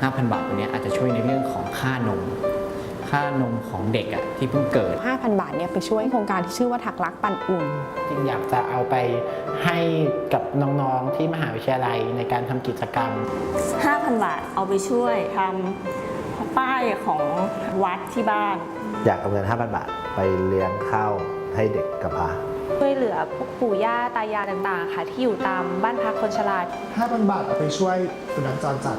5,000 บาทตัวเนี้ยอาจจะช่วยในเรื่องของค่านม ค่านมของเด็กอะที่เพิ่งเกิด 5,000 บาทเนี่ยไปช่วยโครงการที่ชื่อว่าถักรักปันอุ่น จริงอยากจะเอาไปให้กับน้องๆที่มหาวิทยาลัยในการทำกิจกรรม 5,000 บาทเอาไปช่วยทำป้ายของวัดที่บ้าน อยากเอาเงิน 5,000 บาทไปเลี้ยงข้าวให้เด็กกำพร้าช่วยเหลือพวกปู่ย่าตายายต่างๆ ค่ะ ที่อยู่ตามบ้านพักคนชรา5,000 บาทเอาไปช่วยสุนัขจรจัด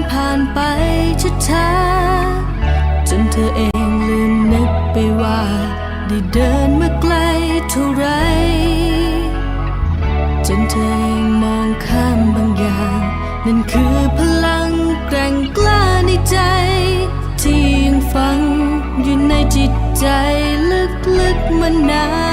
ได้เดินมาไกลเท่าไร จนเธอเองมองข้ามบางอย่าง นั่นคือพลังแกร่งกล้าในใจ ที่ยังฝังอยู่ในจิตใจลึกๆมานาน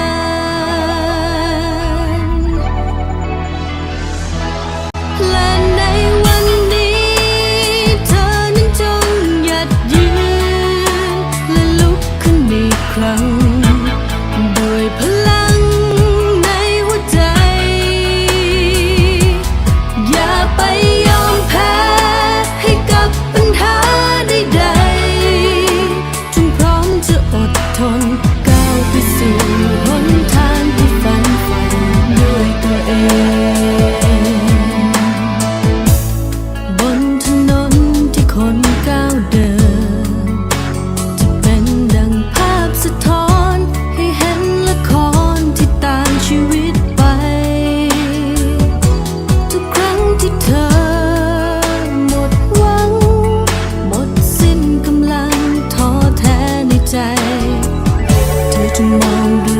อ